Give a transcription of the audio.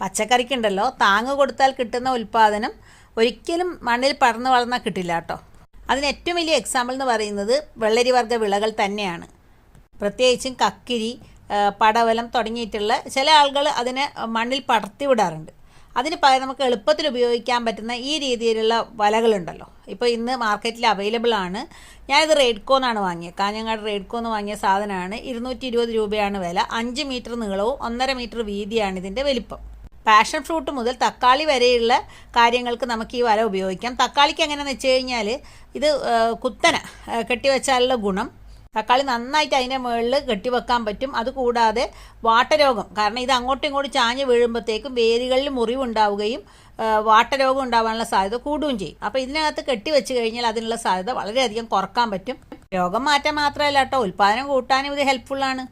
പച്ചക്കറിക്കുണ്ടല്ലോ. താങ്ങ് കൊടുത്താൽ കിട്ടുന്ന ഉൽപ്പാദനം ഒരിക്കലും മണ്ണിൽ പടർന്നു വളർന്നാൽ കിട്ടില്ല കേട്ടോ. അതിന് ഏറ്റവും വലിയ എക്സാമ്പിൾ എന്ന് പറയുന്നത് വെള്ളരി വർഗ വിളകൾ തന്നെയാണ്. പ്രത്യേകിച്ചും കക്കിരി പടവലം തുടങ്ങിയിട്ടുള്ള ചില ആളുകൾ അതിനെ മണ്ണിൽ പടർത്തി വിടാറുണ്ട്. അതിന് പകരം നമുക്ക് എളുപ്പത്തിൽ ഉപയോഗിക്കാൻ പറ്റുന്ന ഈ രീതിയിലുള്ള വലകളുണ്ടല്ലോ. ഇപ്പോൾ ഇന്ന് മാർക്കറ്റിൽ അവൈലബിൾ ആണ്. ഞാനിത് റെഡ്കോ എന്നാണ് വാങ്ങിയത്. കാഞ്ഞങ്ങാട് റെഡ്കോ എന്ന് വാങ്ങിയ സാധനമാണ്. ഇരുന്നൂറ്റി ഇരുപത് രൂപയാണ് വില. അഞ്ച് മീറ്റർ നീളവും ഒന്നര മീറ്റർ വീതിയാണ് ഇതിന്റെ വലിപ്പം. പാഷൻ ഫ്രൂട്ട് മുതൽ തക്കാളി വരെയുള്ള കാര്യങ്ങൾക്ക് നമുക്ക് ഈ വല ഉപയോഗിക്കാം. തക്കാളിക്ക് എങ്ങനെയാണെന്ന് വെച്ച് കഴിഞ്ഞാൽ ഇത് കുത്തന കെട്ടിവെച്ചാലുള്ള ഗുണം. തക്കാളി നന്നായിട്ട് അതിന്റെ മുകളിൽ കെട്ടിവെക്കാൻ പറ്റും. അതുകൂടാതെ വാട്ടരോഗം കാരണം ഇത് അങ്ങോട്ടും ഇങ്ങോട്ടും ചാഞ്ഞ് വീഴുമ്പോഴത്തേക്കും വേരുകളിൽ മുറിവുണ്ടാവുകയും വാട്ടരോഗം ഉണ്ടാവാനുള്ള സാധ്യത കൂടുകയും ചെയ്യും. അപ്പോൾ ഇതിനകത്ത് കെട്ടിവെച്ച് കഴിഞ്ഞാൽ അതിനുള്ള സാധ്യത വളരെയധികം കുറയ്ക്കാൻ പറ്റും. രോഗം മാറ്റാൻ മാത്രമല്ല കേട്ടോ. ഉൽപ്പാദനം കൂട്ടാനും ഇത് ഹെൽപ്ഫുള്ളാണ്